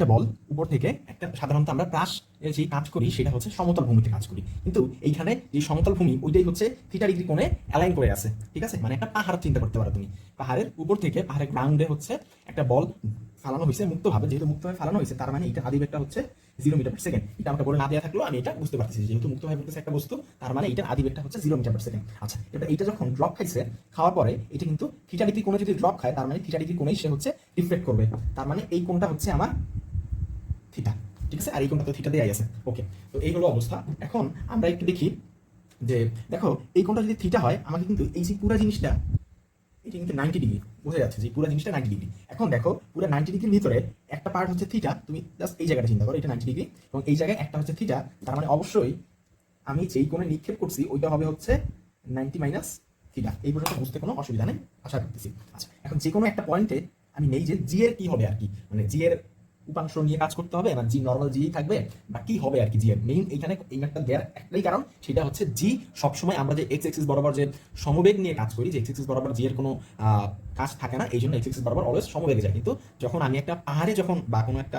একটা বল উপর থেকে একটা সাধারণত আমরা প্রাস যে কাজ করি, সেটা হচ্ছে সমতল ভূমিতে কাজ করি। কিন্তু এইখানে যে সমতল ভূমি, ওইটাই হচ্ছে থিটা ডিগ্রি কোণে অ্যালাইন করে আছে, ঠিক আছে? মানে একটা পাহাড় চিন্তা করতে পারো তুমি। পাহাড়ের উপর থেকে, পাহাড়ের গ্রাউন্ডে হচ্ছে একটা বল ফালানো হয়েছে মুক্তভাবে। যেহেতু মুক্তভাবে ফালানো হয়েছে, তার মানে এটা আদিবেগটা হচ্ছে জিরো মিটার পার সেকেন্ড এটা আমাকে বলে না দেওয়া থাকলেও আমি এটা বুঝতে পারছি যেহেতু মুক্তভাবে পড়তেছে একটা বস্তু, তার মানে এটার আদিবেগটা হচ্ছে জিরো মিটার পার সেকেন্ড আচ্ছা এটা এটা যখন ড্রপ খাইছে, খাওয়ার পরে এটা কিন্তু থিটা ডিগ্রি কোণে যদি ড্রপ খায়, তার মানে থিটা ডিগ্রি কোণেই সে হচ্ছে রিফ্লেক্ট করবে। তার মানে এই কোণটা হচ্ছে আমার থিটা, ঠিক আছে? আর এই কোণটা তো থিটা দেয়াই আছে। ওকে তো এই হলো অবস্থা। এখন আমরা একটু দেখি যে, দেখো, এই কোণটা যদি থিটা হয়, আমাকে কিন্তু এই যে পুরো জিনিসটা, এটা কিন্তু নাইনটি ডিগ্রি বোঝা যাচ্ছে যে পুরো জিনিসটা নাইনটি ডিগ্রি এখন দেখো, পুরো নাইনটি ডিগ্রির ভিতরে একটা পার্ট হচ্ছে থিটা, তুমি জাস্ট এই জায়গাটা চিন্তা করো, এটা নাইনটি ডিগ্রি এবং এই জায়গায় একটা হচ্ছে থিটা, তার মানে অবশ্যই আমি যেই কোণে নিক্ষেপ করছি, ওইটা হবে হচ্ছে নাইনটি মাইনাস থিটা। এই পর্যন্ত বুঝতে কোনো অসুবিধা নেই, আশা করতেছি। আচ্ছা এখন যে কোনো একটা পয়েন্টে আমি নেই যে জি এর কি হবে আর কি। মানে জি এর উপাংশ নিয়ে কাজ করতে হবে না জি নর্মাল জি থাকবে বা কি হবে আর কি জি মেইন এইখানে এই একটা দেয়ার একটাই কারণ সেটা হচ্ছে জি সবসময় আমরা যে এক্স এক্সিস বরাবর যে সমবেগ নিয়ে কাজ করি, যে এক্স এক্সিস বরাবর জি এর কোনো কাজ থাকে না এই জন্য এক্স এক্সিস বরাবর অলওয়েজ সমবেগে যায়। কিন্তু যখন আমি একটা পাহাড়ে যখন বা কোনো একটা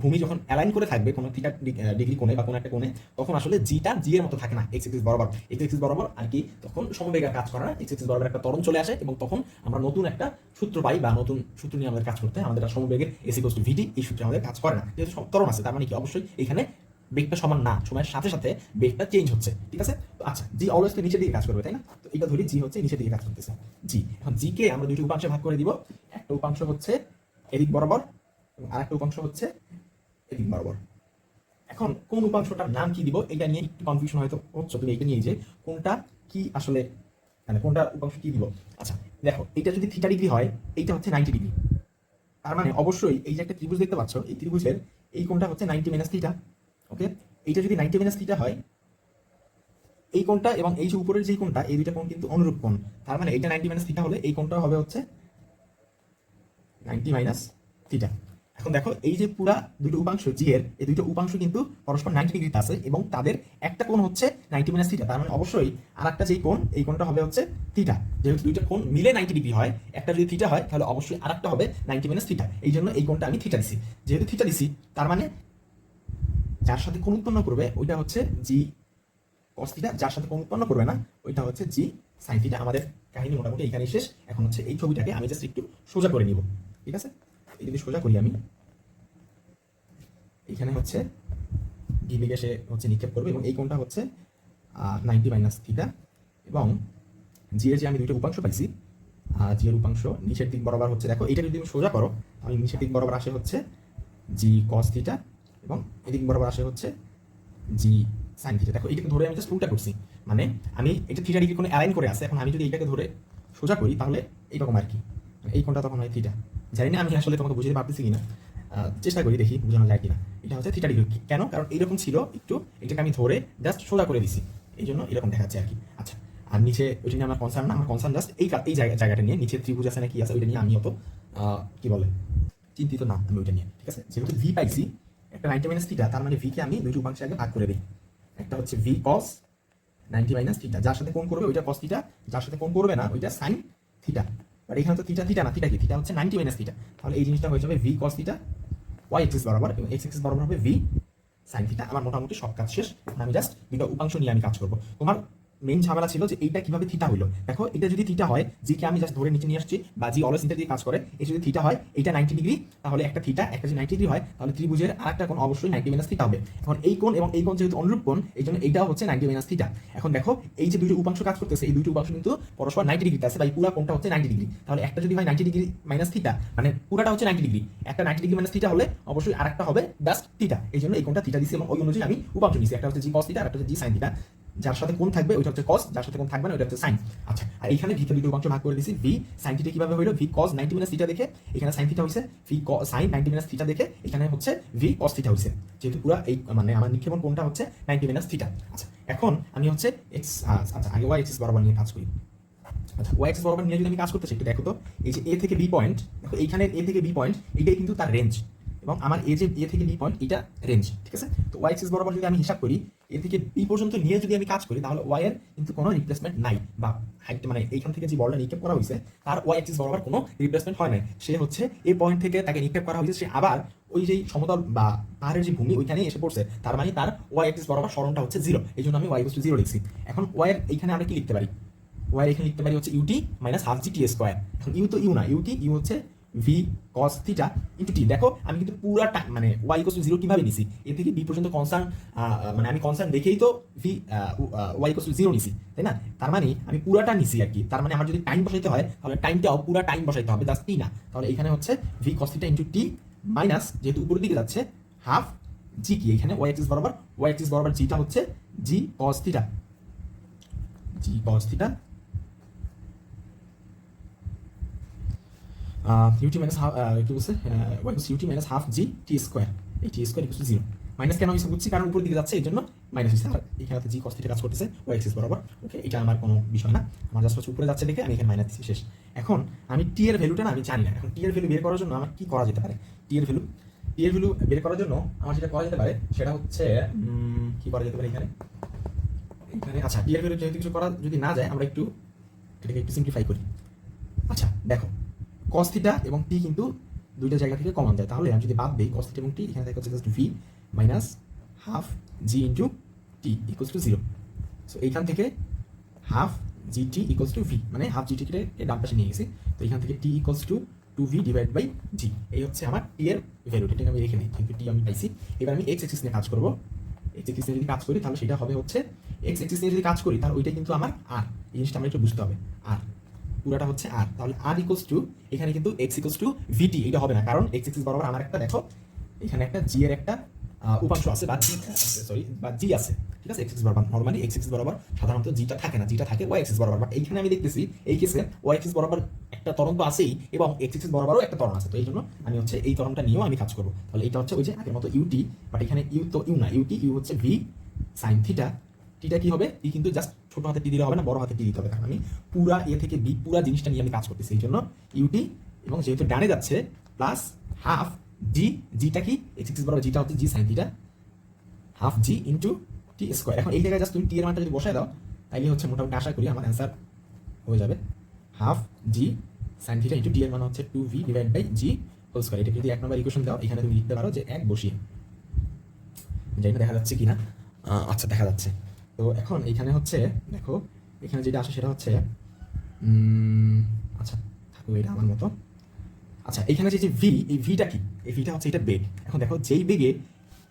ভূমি যখন অ্যালাইন করে থাকবে, কোনো থিটা ডিগ্রি কোণে বা কোনো একটা কোণে, তখন আসলে জিটা জি এর মতো থাকে না এক্স এক্সিস বরাবর। এক্স এক্সিস বরাবর আর কি তখন সমবেগে কাজ করে না এক্স এক্সিস বরাবর একটা ত্বরণ চলে আসে এবং তখন আমরা নতুন একটা সূত্র পাই বা নতুন সূত্র নিয়ে আমাদের কাজ করতে হয়। আমাদের সমবেগের AC cos two V D এই সূত্রে আমাদের কাজ করে না। যেহেতু সব ত্বরণ আছে, তার মানে কি? অবশ্যই এখানে বেগটা সমান না, সময়ের সাথে সাথে বেগটা চেঞ্জ হচ্ছে, ঠিক আছে? তো আচ্ছা জি অলওয়েজ নিচের দিকে কাজ করবে, তাই না? তো এটা ধরি জি হচ্ছে নিচের দিকে কাজ করতেছে। জি এখন জি কে আমরা দুটি উপাংশে ভাগ করে দিব। একটা উপাংশ হচ্ছে এদিক বরাবর এবং আরেকটা উপাংশ হচ্ছে এদিক বরাবর। এখন কোন উপাংশটার নাম কি দিব, এটা নিয়ে একটু কনফিউশন হয়তো হচ্ছে, তুমি এটা নিয়ে যে কোনটা কি আসলে মানে কোনটা উপাংশ কি দিব? আচ্ছা দেখো এটা যদি থিটা ডিগ্রি হয়, এইটা হচ্ছে নাইনটি ডিগ্রি তার মানে অবশ্যই এই যে একটা ত্রিভুজ দেখতে পাচ্ছ, এই ত্রিভুজের এই কোনটা হচ্ছে নাইনটি মাইনাস থিটা ওকে এইটা যদি নাইনটি মাইনাস থিটা হয়, এই কোণটা এবং এই যে উপরের যে কোণটা, এই দুইটা কোণ কিন্তু অনুরূপ কোণ। তার মানে এইটা নাইনটি মাইনাস থিটা হলে এই কোণটা হবে হচ্ছে নাইনটি মাইনাস থিটা এখন দেখো, এই যে পুরা দুটো উপাংশ জি এর, এই দুটো উপাংশ কিন্তু পরস্পর নাইনটি ডিগ্রিতে আছে এবং তাদের একটা কোণ হচ্ছে নাইনটি মাইনাস থিটা তার মানে অবশ্যই আর একটা যেই কোণ, এই কোণটা হবে হচ্ছে থিটা যেহেতু দুইটা কোণ মিলে নাইনটি ডিগ্রি হয়, একটা যদি থিটা হয়, তাহলে অবশ্যই আর একটা হবে নাইনটি মাইনাস থিটা এই জন্য এই কোণটা আমি থিটা দিছি। যেহেতু থিটা দিছি, তার মানে যার সাথে কোন উৎপন্ন করবে, ওইটা হচ্ছে জি কস থিটা যার সাথে কোন উৎপন্ন করবে না, ওইটা হচ্ছে জি সাইন থিটা আমাদের কাহিনী মোটামুটি এখানে শেষ। এখন হচ্ছে এই ছবিটাকে আমি জাস্ট একটু সোজা করে নিব। ঠিক আছে? এই যদি সোজা করি আমি, এখানে হচ্ছে ডি বেগে সে হচ্ছে নিক্ষেপ করবে এবং এই কোণটা হচ্ছে নাইনটি মাইনাস থিটা এবং জি এর যে আমি দুইটা উপাংশ পাইছি জি এর উপাংশ নিচের দিক বরাবর হচ্ছে, দেখো এটা যদি তুমি সোজা করো, আমি নিচের দিক বরাবর আসে হচ্ছে জি কস থিটা এবং এদিক বরাবর আসে হচ্ছে জি সাইন থিটা দেখো, এটাকে ধরে আমি জাস্ট উল্টা করছি। মানে আমি এটা থিটা ডিগ্রি কোনো অ্যালাইন করে আছে, এখন আমি যদি এটাকে ধরে সোজা করি, তাহলে এইরকম আর কি। মানে এই কোণটা তখন হয় থিটা জানি না আমি আসলে তোমাকে বুঝতে পারতেছি কিনা। চেষ্টা করি দেখি বোঝানো যায় কিনা। এটা হচ্ছে থিটা ডিগ্রি কেন? কারণ এইরকম ছিল একটু, এটাকে আমি ধরে জাস্ট সোজা করে দিছি। এই জন্য এরকম দেখাচ্ছে আর কি। আচ্ছা আর নিচে ওইটা নিয়ে আমার কনসার্ন না। আমার কনসার্ন জাস্ট এই এই জায়গা জায়গাটা নিয়ে, নিচে ত্রিভুজ আছে না কি আছে, ওইটা নিয়ে আমি অত কি বলে, চিন্তিত না আমি ওইটা নিয়ে, ঠিক আছে? যেহেতু ভি পাইছি একটা নাইনটি মাইনাস থিটা তার মানে ভিকে আমি দুইটি উপাংশে আগে ভাগ করে দিই। একটা হচ্ছে V cos ninety minus theta যার সাথে কোন করবে ওইটা কস থিটা যার সাথে কোন করবে না ওইটা সাইন থিটা আর এখানে তো থিটা থিটা না থিটা কি? থিটা হচ্ছে নাইনটি মাইনাস থিটা তাহলে এই জিনিসটা হয়ে যাবে V cos theta Y axis বরাবর, এবং এক্স এক্সিস বরাবর হবে ভি সাইন থিটা আমার মোটামুটি সব কাজ শেষ। আমি জাস্ট দুটো উপাংশ নিয়ে আমি কাজ করব। তোমার মেইন ঝামেলা ছিল যে এইটা কীভাবে থিটা হলো দেখো এটা যদি থিটা হয় জি কে আমি জাস্ট ধরে নিচে নিয়ে আসছি, বা জি অলওয়েজ ইন্টার দিয়ে কাজ করে, এই যদি থিটা হয় এটা নাইনটি ডিগ্রি তাহলে একটা থিটা একটা যদি নাইনটি ডিগ্রি হয়, তাহলে ত্রিভুজের আরেকটা কোণ অবশ্যই নাইনটি মাইনাস থিটা হবে। এখন এই কোণ এবং এই কোণ যেহেতু অনুরূপ কোণ, এই জন্য এইটাও হচ্ছে নাইনটি মাইনাস থিটা এখন দেখো, এই যে দুটো উপাংশ কাজ করতেছে, এই দুটো উপাংশ কিন্তু পরস্পর নাইনটি ডিগ্রিতে আছে, বা এই পুরো কোণটা হচ্ছে নাইনটি ডিগ্রি তাহলে একটা যদি হয় নাইনটি ডিগ্রি মাইনাস থিটা মানে পুরাটা হচ্ছে নাইনটি ডিগ্রি একটা নাইনটি ডিগ্রি মাইনাস থিটা হলে অবশ্যই আরেকটা হবে জাস্ট থিটা এই জন্য এই কোণটা থিটা দিছি এবং ওই অনুযায়ী আমি উপাংশ নিছি। একটা হচ্ছে জি কস থিটা আর একটা হচ্ছে জি সাইন থিটা যার সাথে কোন থাকবে, ওইটা হচ্ছে কস যার সাথে কোন থাকবে না, ওইটা হচ্ছে সাইন আচ্ছা আর এখানে ভিকে দুটো উপাংশ ভাগ করে দিছি ভি সাইন থিটা কীভাবে হইল? ভি কস 90 মাইনাস থিটা দেখে, এখানে সাইন থিটা হইছে ভি সাইন 90 মাইনাস থিটা দেখে, এখানে হচ্ছে ভি কস থিটা হইছে। যেহেতু পুরো এই মানে আমার নিক্ষেপণ কোনটা হচ্ছে 90 মাইনাস থিটা আচ্ছা এখন আমি হচ্ছে এক্স আচ্ছা আগে ওয়াই এক্সিস বরাবর নিয়ে কাজ করি। আচ্ছা ওয়াই এক্স বরাবর নিয়ে যদি আমি কাজ করতে চাই, একটু দেখো তো, এই যে এ থেকে বি পয়েন্ট দেখো এইখানে এ থেকে বি পয়েন্ট এটাই কিন্তু তার রেঞ্জ এবং আমার এ যে এ থেকে বি পয়েন্ট এটা রেঞ্জ ঠিক আছে? তো ওয়াই এক্সিস বরাবর যদি আমি হিসাব করি এ থেকে বি পর্যন্ত নিয়ে যদি আমি কাজ করি, তাহলে ওয়াই এর কিন্তু কোনো রিপ্লেসমেন্ট নাই বা হাইট মানে এইখান থেকে যে বলটা নিক্ষেপ করা হয়েছে, তার ওয়াই অ্যাক্সিস বরাবর কোনো রিপ্লেসমেন্ট হয় নাই। সে হচ্ছে এই পয়েন্ট থেকে তাকে নিক্ষেপ করা হয়েছে, সে আবার ওই যে সমতল বা পাহাড়ের যে ভূমি ওইখানেই এসে পড়ছে, তার মানে তার ওয়াই অ্যাক্সিস বরাবর সরণটা হচ্ছে জিরো এই জন্য আমি ওয়াই টু জিরো লিখছি। এখন ওয়াই এর এইখানে আমরা কি লিখতে পারি? ওয়াই এখানে লিখতে পারি হচ্ছে UT minus half G T square এখন ইউ তো ইউ না ইউটি ইউ হচ্ছে V cos theta into T দেখো, আমি কিন্তু পুরা টাইম মানে ওয়াই ইকোস টু জিরো কীভাবে নিছি? এ থেকে বি পর্যন্ত কনসার্ন মানে আমি কনসার্ন দেখেই তো V Y equals to zero নিছি, তাই না? তার মানে আমি পুরাটা নিছি আর কি। তার মানে আমার যদি টাইম বসাইতে হয়, তাহলে টাইমটাও পুরা টাইম বসাইতে হবে জাস্ট টি না। তাহলে এখানে হচ্ছে V cos theta into T minus যেহেতু উপরের দিকে যাচ্ছে হাফ জি কি? এখানে ওয়াই এক্সিস বরাবর ওয়াই এক্সিস বরাবর জিটা হচ্ছে G cos theta G cos theta UT minus half কি বলছে Y UT minus half G T square এই T square equal zero minus কেন হয়েছে বুঝছি কারণ উপরের দিকে যাচ্ছে এই জন্য মাইনাস হয়েছে আর এখানে জি কস থিটা কাজ করতেছে ওয়াই এক্সিস বরাবর ওকে এটা আমার কোনো বিষয় না। আমার জাস্ট হচ্ছে উপরে যাচ্ছে দেখে, আমি এখানে মাইনাস দিচ্ছি, শেষ। এখন আমি টি এর ভ্যালুটা না, আমি জানি না। এখন টি এর ভ্যালু বের করার জন্য আমার কি করা যেতে পারে? টি এর ভ্যালু টি এর ভ্যালু বের করার জন্য আমার যেটা করা যেতে পারে, সেটা হচ্ছে কি করা যেতে পারে এখানে? এখানে আচ্ছা টি এর ভ্যালু যেহেতু কিছু করা যদি না যায়, আমরা একটু এটাকে একটু সিম্পলিফাই করি। আচ্ছা দেখো cos থিটা এবং টি কিন্তু দুইটা জায়গা থেকে কমন যায়। তাহলে আমি যদি বাদ দিই, cos থিটা এবং টি এখানে দেখা just V minus half G into T equals to zero so এইখান থেকে half G T equals to V মানে হাফ জি টিকে ডান পাশে নিয়ে গেছি। তো এখান থেকে T equals to two V divide by G এই হচ্ছে আমার টি এর ভ্যালু এটাকে আমি রেখে নিই কিন্তু টি আমি পাইছি। এবার আমি এক্স এক্সিস নিয়ে কাজ করব। এক্স এক্সিস নিয়ে যদি কাজ করি, তাহলে সেটা হবে হচ্ছে এক্স এক্সিস নিয়ে যদি কাজ করি, তাহলে ওইটা কিন্তু আমার আর এই জিনিসটা আমরা একটু বুঝতে হবে আর পুরাটা হচ্ছে আর তাহলে আর ইকোয়ালস টু এখানে কিন্তু এক্স ইকোয়ালস টু ভিটি এটা হবে না। কারণ এক্স এক্সিস বরাবর আমার একটা, দেখো, এখানে একটা জি এর একটা উপাংশ আছে, বা জি সরি বা জি আছে। ঠিক আছে? এক্স এক্সিস বরাবর নর্মালি এক্স এক্সিস বরাবর সাধারণত জিটা থাকে না জিটা থাকে ওয়াই এক্সিস বরাবর। বাট এইখানে আমি দেখতেছি, এই কেসে ওয়াই এক্সিস বরাবর একটা তরঙ্গ আছেই, এবং এক্স এক্সিস বরাবরও একটা তরঙ্গ আছে। তো এই জন্য আমি হচ্ছে এই তরঙ্গটা নিয়েও আমি কাজ করব। তাহলে এটা হচ্ছে ওই যে আগের মতো ইউটি বাট এখানে ইউ তো ইউ না ইউটি ইউ হচ্ছে ভি সাইন থিটা টিটা কি হবে? টি কিন্তু জাস্ট ছোট হাতে টি দিলে হবে না বড় হাতে টি দিতে হবে। কারণ আমি পুরা এ থেকে বি পুরা জিনিসটা নিয়ে আমি কাজ করতেছি এই জন্য ইউটি এবং যেহেতু ডানে যাচ্ছে প্লাস হাফ জি জিটা কি? এক্স এক্স বরাবর জিটা হচ্ছে G sine theta half G into T square এখন এই জায়গায় জাস্ট তুমি টি এর মানটা যদি বসায় দাও তাইলে হচ্ছে মোটামুটি আশা করি আমার অ্যান্সার হয়ে যাবে। Half G sine theta into T এর মান হচ্ছে two V divide by G whole square এটা যদি এক নম্বর ইকুয়েশন দাও এখানে তুমি লিখতে পারো যে এক বসিয়ে। জানি না দেখা যাচ্ছে কিনা? আহ, আচ্ছা দেখা যাচ্ছে। তো এখন এখানে হচ্ছে, দেখো, এখানে যেটা আসে সেটা হচ্ছে আচ্ছা থাকুক এটা আমার মতো। আচ্ছা এখানে যে ভি এই ভিটা কি? এই ভিটা হচ্ছে এটা বেগ। এখন দেখো, যেই বেগে,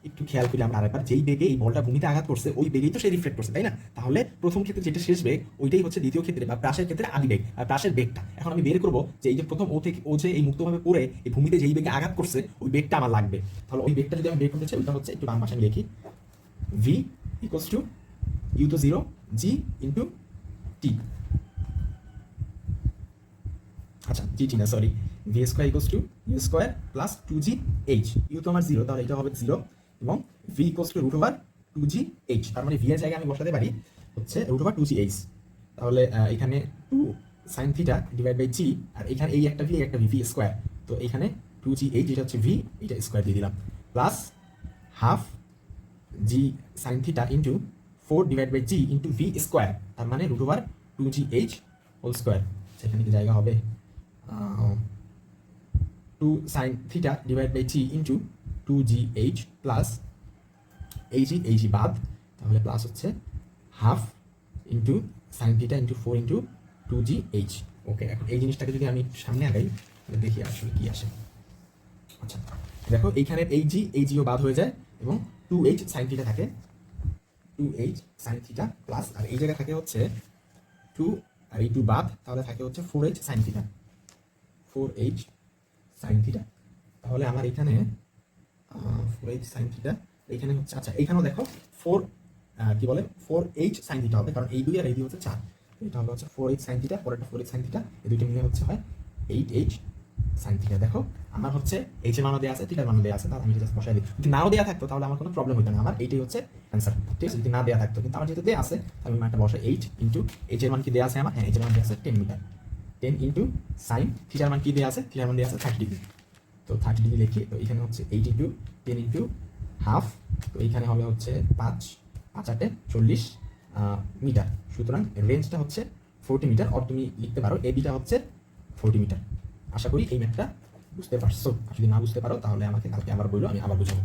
একটু খেয়াল করি আমরা আরেকবার, যেই বেগে এই বলটা ভূমিতে আঘাত করছে, ওই বেগেই তো সে রিফ্লেক্ট করছে, তাই না? তাহলে প্রথম ক্ষেত্রে যেটা শেষ বেগ, ওইটাই হচ্ছে দ্বিতীয় ক্ষেত্রে বা প্রাসের ক্ষেত্রে আদি বেগ, আর প্রাসের বেগটা। এখন আমি বের করব যে এই যে প্রথম ও থেকে ও যে এই মুক্তভাবে পড়ে, এই ভূমিতে যেই বেগে আঘাত করছে, ওই বেগটা আমার লাগবে। তাহলে ওই বেগটা যদি আমি বের করতে চাই, ওইটা হচ্ছে একটু বাম আমি লিখি। ভি ইকুয়ালস টু ইউ তো জিরো জি ইন্টু টি আচ্ছা জি টি না sorry V square equals to U square plus two G H U তো আমার জিরো তাহলে এটা হবে জিরো এবং V equals to root over two G H তার মানে ভি এর জায়গায় আমি বসাতে পারি হচ্ছে root over two G H তাহলে এখানে two sine theta divide by G আর এখানে এই একটা ভি একটা ভি ভি স্কোয়ার তো এখানে টু জি এইচ এটা হচ্ছে ভি এটা স্কোয়ার দিয়ে দিলাম। Plus half G sine theta into four divide by G into V square তার মানে root over two G H whole square সেখানে কি জায়গা হবে? Two sine theta divide by G into two G H plus এই G এই G বাদ, তাহলে প্লাস হচ্ছে half into sine theta into four into two G H okay এখন এই জিনিসটাকে যদি আমি সামনে আগাই, তাহলে দেখি আসলে কি আসে। আচ্ছা দেখো এইখানে এই জি এই জিও বাদ হয়ে যায় এবং টু এইচ সাইন থিটা থাকে। Two H sine theta plus আর এই জায়গায় থাকে হচ্ছে টু আর এই টু বাদ, তাহলে থাকে হচ্ছে four H sine theta four H sine theta তাহলে আমার এখানে ফোর এইচ সাইন থিটা এখানে হচ্ছে আচ্ছা এখানেও দেখো ফোর কি বলে? ফোর এইচ সাইন থিটা হবে, কারণ এই দুই আর এই দুই হচ্ছে চার। এটা হলো হচ্ছে ফোর এইচ সাইন থিটা পরেরটা ফোর এইচ সাইন থিটা এই দুইটা মিলে হচ্ছে হয় এইট এইচ সাইন থিটা দেখো। আমার হচ্ছে এইচ এর মানও দেওয়া আছে, থিটার মানও দেওয়া আছে, তাহলে আমি জাস্ট বসাই দিই। যদি নাও দেওয়া থাকতো, তাহলে আমার কোনো প্রবলেম হতো না। আমার এইটাই হচ্ছে অ্যান্সার ঠিক আছে? যদি না দেওয়া থাকতো, কিন্তু আমার যেহেতু দেওয়া আছে আমি মানটা বসাই এইট ইন্টু এইচ এর মান কি দেওয়া আছে আমার? হ্যাঁ এইচ এর মান দেওয়া আছে ten metre. Ten into sine থিটার মান কি দেওয়া আছে? থিটার মান দেওয়া আছে থার্টি ডিগ্রি তো থার্টি ডিগ্রি লিখি, তো এখানে হচ্ছে eight into ten into half তো এইখানে হবে হচ্ছে পাঁচ পাঁচ আটে চল্লিশ মিটার। সুতরাং রেঞ্জটা হচ্ছে ফোরটি মিটার অর তুমি লিখতে পারো এবিটা হচ্ছে ফোরটি মিটার। আশা করি এই ম্যাথটা বুঝতে পারছ। যদি না বুঝতে পারো, তাহলে আমাকে কালকে আবার বলল আমি আবার বুঝাবো।